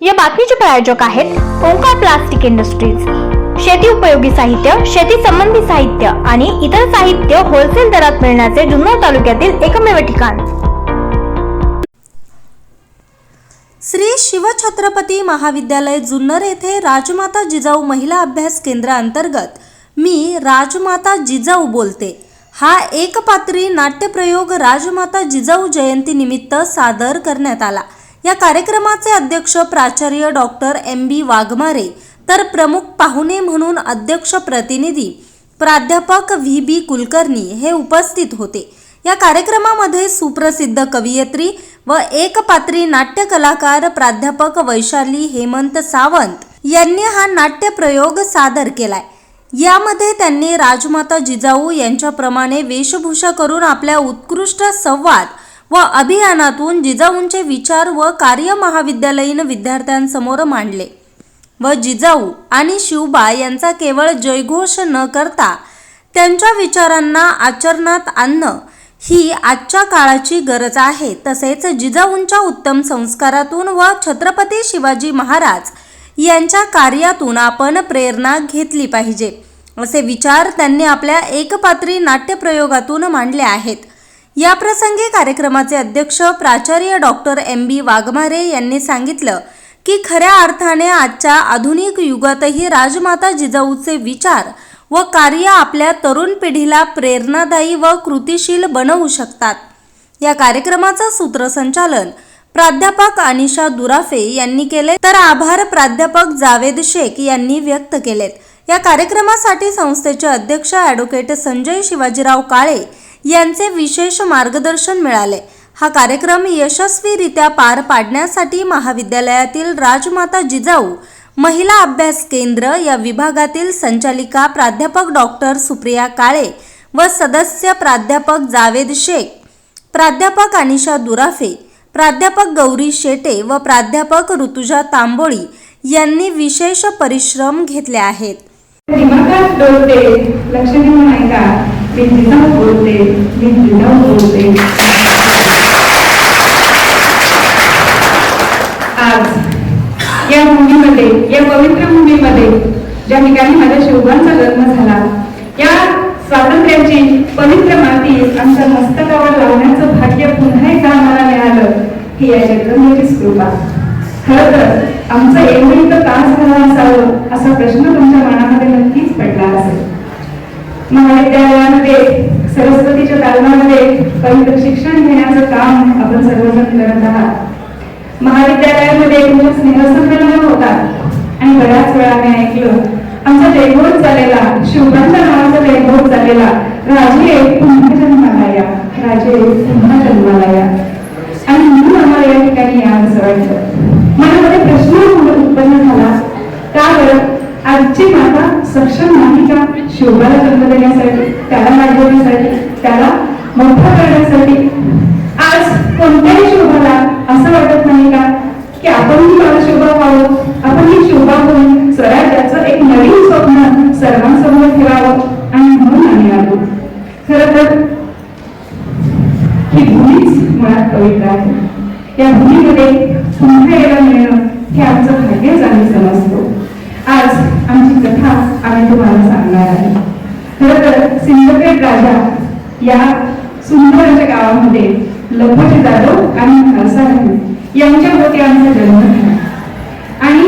या बातमीचे प्रायोजक आहेत ओंकार प्लास्टिक इंडस्ट्रीज. शेती उपयोगी साहित्य शेती संबंधी साहित्य आणि इतर साहित्य होलसेल दरात मिळण्याचे जुन्नर तालुक्यातील एकमेव ठिकाण. श्री शिवछत्रपती महाविद्यालय जुन्नर येथे राजमाता जिजाऊ महिला अभ्यास केंद्राअंतर्गत मी राजमाता जिजाऊ बोलते. हा एकपात्री नाट्यप्रयोग राजमाता जिजाऊ जयंतीनिमित्त सादर करण्यात आला. या कार्यक्रमाचे अध्यक्ष प्राचार्य डॉक्टर एम बी वाघमारे तर प्रमुख पाहुणे म्हणून अध्यक्ष प्रतिनिधी प्राध्यापक व्ही बी कुलकर्णी हे उपस्थित होते. या कार्यक्रमामध्ये सुप्रसिद्ध कवयित्री व एकपात्री नाट्य कलाकार प्राध्यापक वैशाली हेमंत सावंत यांनी हा नाट्य प्रयोग सादर केलाय. यामध्ये त्यांनी राजमाता जिजाऊ यांच्याप्रमाणे वेशभूषा करून आपल्या उत्कृष्ट संवाद व अभियानातून जिजाऊंचे विचार व कार्य महाविद्यालयीन विद्यार्थ्यांसमोर मांडले. व जिजाऊ आणि शिवबा यांचा केवळ जयघोष न करता त्यांच्या विचारांना आचरणात आणणं ही आजच्या काळाची गरज आहे. तसेच जिजाऊंच्या उत्तम संस्कारातून व छत्रपती शिवाजी महाराज यांच्या कार्यातून आपण प्रेरणा घेतली पाहिजे असे विचार त्यांनी आपल्या एकपात्री नाट्यप्रयोगातून मांडले आहेत. या प्रसंगी कार्यक्रमाचे अध्यक्ष प्राचार्य डॉक्टर एम बी वाघमारे यांनी सांगितलं की खऱ्या अर्थाने आजच्या आधुनिक युगातही राजमाता जिजाऊचे विचार व कार्य आपल्या तरुण पिढीला प्रेरणादायी व कृतिशील बनवू शकतात. या कार्यक्रमाचं सूत्रसंचालन प्राध्यापक अनिशा दुराफे यांनी केले. तर आभार प्राध्यापक जावेद शेख यांनी व्यक्त केलेत. या कार्यक्रमासाठी संस्थेचे अध्यक्ष ॲडव्होकेट संजय शिवाजीराव काळे यांचे विशेष मार्गदर्शन मिळाले. हा कार्यक्रम यशस्वीरित्या पार पाडण्यासाठी महाविद्यालयातील राजमाता जिजाऊ महिला अभ्यास केंद्र या विभागातील संचालिका प्राध्यापक डॉक्टर सुप्रिया काळे व सदस्य प्राध्यापक जावेद शेख प्राध्यापक अनिशा दुराफे प्राध्यापक गौरी शेटे व प्राध्यापक ऋतुजा तांबोळी यांनी विशेष परिश्रम घेतले आहेत. दिमागात डोलते मी बोलते मी जिजाऊ बोलते आज या भूमीमध्ये या पवित्र भूमीमध्ये ज्या ठिकाणी माझ्या शिवबांचा जन्म झाला या स्वातंत्र्याची पवित्र माती आमच्या मस्तकावर लावण्याचं भाग्य पुन्हा एकदा आम्हाला मिळालं ही या जगदंबेचीच कृपा खरं तर आमचं एवढी तर का झालं असावं असा प्रश्न तुमच्या मनामध्ये महाविद्यालयामध्ये सरस्वतीच्या तालमामध्ये पवित्र शिक्षण घेण्याचं काम आपण सर्वजण करत आहात. महाविद्यालयामध्ये तुमच्या स्नेहसंमेलन होतात. आणि बऱ्याच वेळा मी ऐकलं आमचा जयघोष झालेला शिवबांच्या नावाचा जयघोष झालेला राजे पुन्हा जन्माला या राजे पुन्हा जन्माला या आणि म्हणून आम्हाला या ठिकाणी यावंसं वाटलं. मनामध्ये प्रश्न आजची माता सक्षम नाही का? शिवबाला जन्म देण्यासाठी त्याला वाढवण्यासाठी त्याला मोठा करण्यासाठी. आज कोणत्याही शोभाला असं वाटत नाही का? की आपणही मला शोभा व्हावं आपणही शोभा होऊन स्वराज्याचं एक नवीन स्वप्न सर्वांसमोर ठेवावं आणि म्हणून आम्ही आलो. खरं तर ही भूमीच मुळात पवित्र आहे. या भूमीमध्ये पुन्हा यायला मिळणं हे आमचं भाग्यच आम्ही समजतो. कथा आम्ही तुम्हाला सांगणार आहे. खरं तर सिंदखेड राजा या सुंदर अशा गावामध्ये लखोजी जाधव आणि खालसा राणी यांच्या होती आमचा जन्म झाला. आणि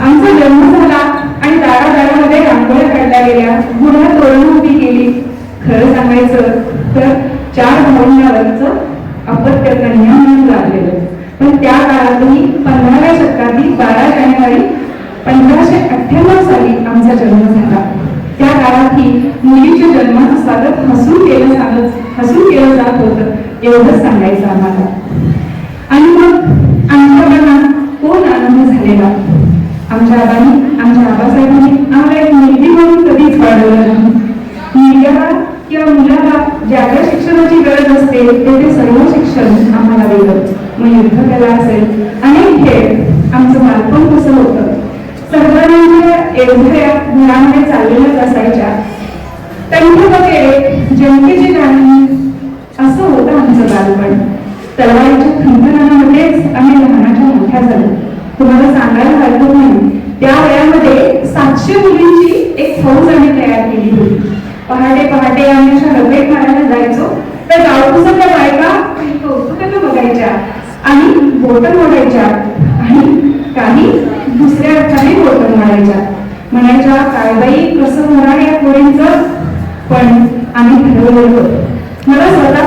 आमचा जन्म झाला आणि दारादारामध्ये रांगोळ्या काढल्या गेल्या गुन्हा तोरण उभी केली. खरं सांगायचं तर चार भाऊंवरचं अपत्य कन्या म्हणून लागलेलं पण त्या काळातही पंधराव्या शतकातील बारा जानेवारी पंधराशे अठ्ठ्याण्णव एवढंच सांगायचं आम्हाला. आणि मग आमच्या मनात कोण आनंद झालेला? आमच्या आबांनी आमच्या आबासाहेबांनी. आम्हाला एक मुलगी म्हणून कधीच वाढवलं नाही. मुलग्याला किंवा मुलाला ज्या ज्या शिक्षणाची गरज असते तेथे सर्व शिक्षण आम्हाला दिलं मग युद्धकला असेल अनेक खेळ आमचं बालपण कसं होतं. सर्वांच्या एवढ्या घरामध्ये चाललेल्याच असायच्या कंठ वगैरे जनतेची गाणी असं आमचं बालपण. तलवारीच्या खंतनामध्येच आम्ही लहानाच्या मोठ्या झालो. तुम्हाला सांगायला हरकत नाही. त्या वयामध्ये सातशे मुलींची एक फौज आम्ही तयार केली होती. पहाटे पहाटे आम्ही अशा रगेट मारायला जायचो. तर गावकुसाच्या बायका कौतुकाला बघायच्या आणि बोटं मोडायच्या आणि काही दुसऱ्या अर्थाने बोटं मोडायच्या म्हणायच्या कायदाही कसं होणार या पोरींच? पण आम्ही ठरवलं मला स्वतः